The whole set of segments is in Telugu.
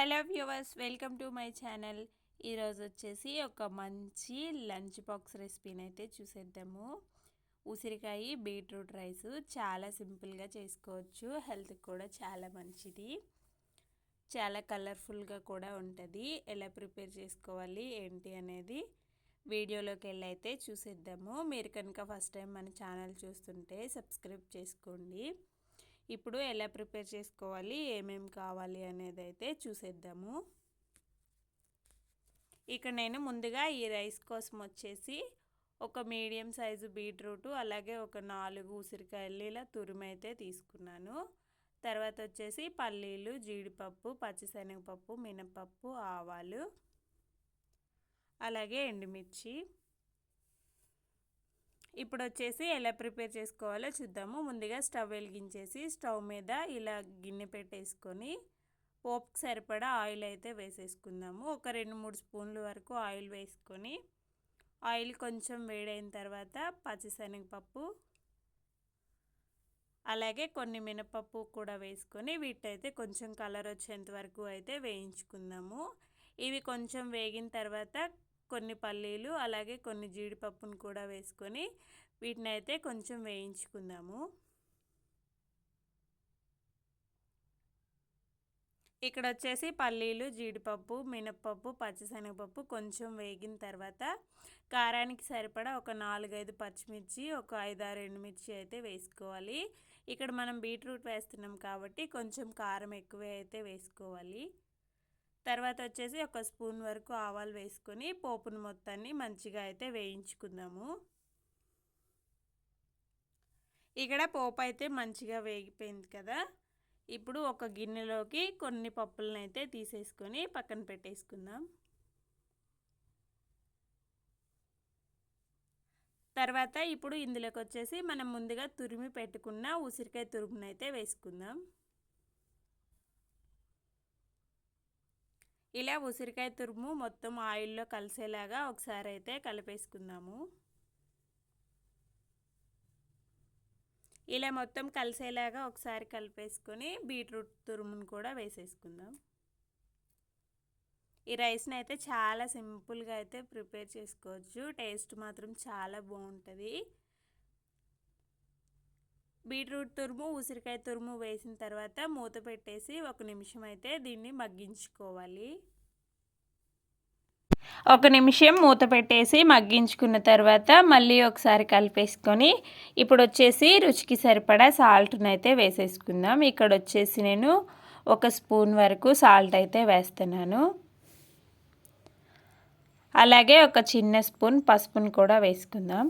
Hello viewers welcome to my channel. ఈరోజు వచ్చేసి ఒక మంచి లంచ్ బాక్స్ రెసిపీని అయితే చూసేద్దాము. ఉసిరికాయ బీట్రూట్ రైస్ చాలా సింపుల్గా చేసుకోవచ్చు. హెల్త్కి కూడా చాలా మంచిది. చాలా కలర్ఫుల్గా కూడా ఉంటుంది. ఎలా ప్రిపేర్ చేసుకోవాలి ఏంటి అనేది వీడియోలోకి వెళ్ళి అయితే చూసేద్దాము. మీరు కనుక ఫస్ట్ టైం మన ఛానల్ చూస్తుంటే సబ్స్క్రైబ్ చేసుకోండి. ఇప్పుడు ఎలా ప్రిపేర్ చేసుకోవాలి? ఏమేమి కావాలి అనేది అయితే చూసేద్దాము. ఇక్కడ నేను ముందుగా ఈ రైస్ కోసం వచ్చేసి ఒక మీడియం సైజు బీట్రూట్ అలాగే ఒక నాలుగు ఉసిరికాయలు ఇలా తురిమైతే తీసుకున్నాను. తర్వాత వచ్చేసి పల్లీలు జీడిపప్పు పచ్చిశనగపప్పు మినపప్పు ఆవాలు అలాగే ఎండుమిర్చి. ఇప్పుడు వచ్చేసి ఎలా ప్రిపేర్ చేసుకోవాలో చూద్దాము. ముందుగా స్టవ్ వెలిగించేసి స్టవ్ మీద ఇలా గిన్నె పెట్టేసుకొని పోపుకి సరిపడా ఆయిల్ అయితే వేసేసుకుందాము. ఒక రెండు మూడు స్పూన్ల వరకు ఆయిల్ వేసుకొని ఆయిల్ కొంచెం వేడైన తర్వాత పచ్చిశనగపప్పు అలాగే కొన్ని మినపప్పు కూడా వేసుకొని వీటైతే కొంచెం కలర్ వచ్చేంత వరకు అయితే వేయించుకుందాము. ఇవి కొంచెం వేగిన తర్వాత కొన్ని పల్లీలు అలాగే కొన్ని జీడిపప్పును కూడా వేసుకొని వీటిని అయితే కొంచెం వేయించుకుందాము. ఇక్కడ వచ్చేసి పల్లీలు జీడిపప్పు మినప్పప్పు పచ్చిశనగపప్పు కొంచెం వేగిన తర్వాత కారానికి సరిపడా ఒక నాలుగైదు పచ్చిమిర్చి ఒక ఐదారు ఎండుమిర్చి అయితే వేసుకోవాలి. ఇక్కడ మనం బీట్రూట్ వేస్తున్నాం కాబట్టి కొంచెం కారం ఎక్కువే అయితే వేసుకోవాలి. తర్వాత వచ్చేసి ఒక స్పూన్ వరకు ఆవాలు వేసుకొని పోపును మొత్తాన్ని మంచిగా అయితే వేయించుకుందాము. ఇక్కడ పోపు అయితే మంచిగా వేగిపోయింది కదా. ఇప్పుడు ఒక గిన్నెలోకి కొన్ని పప్పులను అయితే తీసేసుకొని పక్కన పెట్టేసుకుందాం. తర్వాత ఇప్పుడు ఇందులోకి వచ్చేసి మనం ముందుగా తురిమి పెట్టుకున్న ఉసిరికాయ తురుమునైతే వేసుకుందాం. ఇలా ఉసిరికాయ తురుము మొత్తం ఆయిల్లో కలిసేలాగా ఒకసారి అయితే కలిపేసుకుందాము. ఇలా మొత్తం కలిసేలాగా ఒకసారి కలిపేసుకొని బీట్రూట్ తురుమును కూడా వేసేసుకుందాం. ఈ రైస్ని అయితే చాలా సింపుల్గా అయితే ప్రిపేర్ చేసుకోవచ్చు. టేస్ట్ మాత్రం చాలా బాగుంటుంది. బీట్రూట్ తురుము ఉసిరికాయ తురుము వేసిన తర్వాత మూత పెట్టేసి ఒక నిమిషం అయితే దీన్ని మగ్గించుకోవాలి. ఒక నిమిషం మూత పెట్టేసి మగ్గించుకున్న తర్వాత మళ్ళీ ఒకసారి కలిపేసుకొని ఇప్పుడు వచ్చేసి రుచికి సరిపడా సాల్ట్ని అయితే వేసేసుకుందాం. ఇక్కడ వచ్చేసి నేను ఒక స్పూన్ వరకు సాల్ట్ అయితే వేస్తున్నాను. అలాగే ఒక చిన్న స్పూన్ పసుపును కూడా వేసుకుందాం.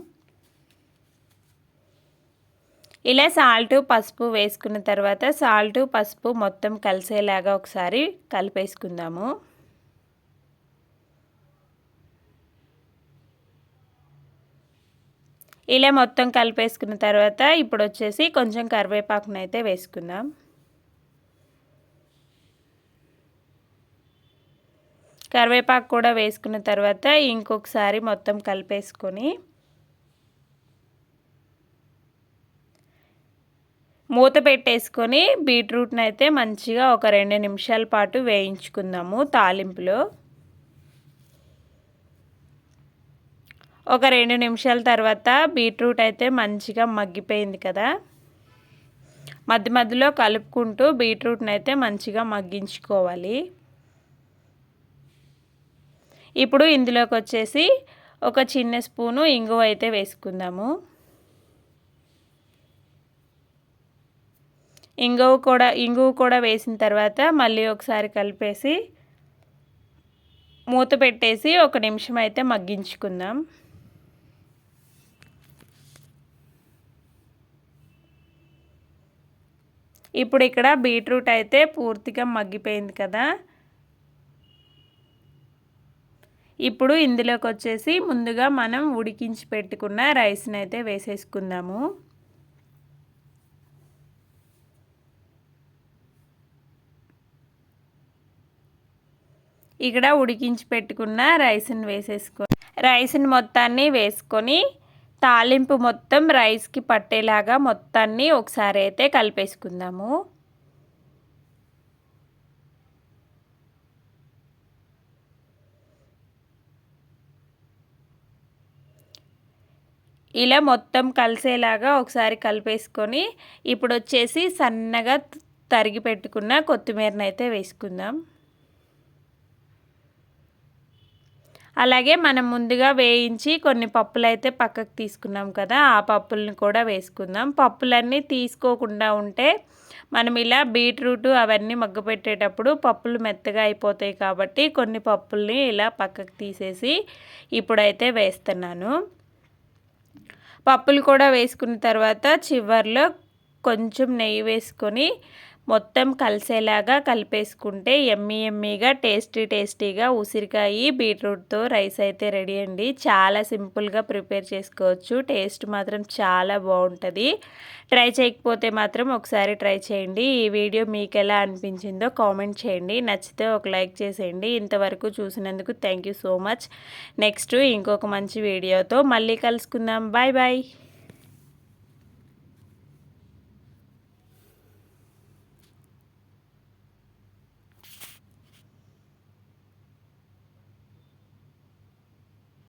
ఇలా సాల్ట్ పసుపు వేసుకున్న తర్వాత సాల్ట్ పసుపు మొత్తం కలిసేలాగా ఒకసారి కలిపేసుకుందాము. ఇలా మొత్తం కలిపేసుకున్న తర్వాత ఇప్పుడు వచ్చేసి కొంచెం కరివేపాకును అయితే వేసుకుందాం. కరివేపాకు కూడా వేసుకున్న తర్వాత ఇంకొకసారి మొత్తం కలిపేసుకొని మూత పెట్టేసుకొని బీట్రూట్ని అయితే మంచిగా ఒక రెండు నిమిషాల పాటు వేయించుకుందాము తాలింపులో. ఒక రెండు నిమిషాల తర్వాత బీట్రూట్ అయితే మంచిగా మగ్గిపోయింది కదా. మధ్య మధ్యలో కలుపుకుంటూ బీట్రూట్ని అయితే మంచిగా మగ్గించుకోవాలి. ఇప్పుడు ఇందులోకి వచ్చేసి ఒక చిన్న స్పూను ఇంగువ అయితే వేసుకుందాము. ఇంగువ కూడా ఇంగువ కూడా వేసిన తర్వాత మళ్ళీ ఒకసారి కలిపేసి మూత పెట్టేసి ఒక నిమిషం అయితే మగ్గించుకుందాం. ఇప్పుడు ఇక్కడ బీట్రూట్ అయితే పూర్తిగా మగ్గిపోయింది కదా. ఇప్పుడు ఇందులోకి వచ్చేసి ముందుగా మనం ఉడికించి పెట్టుకున్న రైస్ని అయితే వేసేసుకుందాము. ఇక్కడ ఉడికించి పెట్టుకున్న రైస్ని వేసేసుకో రైస్ని మొత్తాన్ని వేసుకొని తాలింపు మొత్తం రైస్కి పట్టేలాగా మొత్తాన్ని ఒకసారి అయితే కలిపేసుకుందాము. ఇలా మొత్తం కలిసేలాగా ఒకసారి కలిపేసుకొని ఇప్పుడు వచ్చేసి సన్నగా తరిగి పెట్టుకున్న కొత్తిమీరనైతే వేసుకుందాం. అలాగే మనం ముందుగా వేయించి కొన్ని పప్పులు అయితే పక్కకు తీసుకున్నాం కదా ఆ పప్పుల్ని కూడా వేసుకుందాం. పప్పులన్నీ తీసుకోకుండా ఉంటే మనం ఇలా బీట్రూట్ అవన్నీ మగ్గపెట్టేటప్పుడు పప్పులు మెత్తగా అయిపోతాయి కాబట్టి కొన్ని పప్పుల్ని ఇలా పక్కకు తీసేసి ఇప్పుడైతే వేస్తున్నాను. పప్పులు కూడా వేసుకున్న తర్వాత చివర్లో కొంచెం నెయ్యి వేసుకొని మొత్తం కలిసేలాగా కలిపేసుకుంటే ఎమ్మీ ఎమ్మీగా టేస్టీ టేస్టీగా ఉసిరికాయ బీట్రూట్తో రైస్ అయితే రెడీ అండి. చాలా సింపుల్గా ప్రిపేర్ చేసుకోవచ్చు. టేస్ట్ మాత్రం చాలా బాగుంటుంది. ట్రై చేయకపోతే మాత్రం ఒకసారి ట్రై చేయండి. ఈ వీడియో మీకు ఎలా అనిపించిందో కామెంట్ చేయండి. నచ్చితే ఒక లైక్ చేసేయండి. ఇంతవరకు చూసినందుకు థ్యాంక్ సో మచ్. నెక్స్ట్ ఇంకొక మంచి వీడియోతో మళ్ళీ కలుసుకుందాం. Bye bye.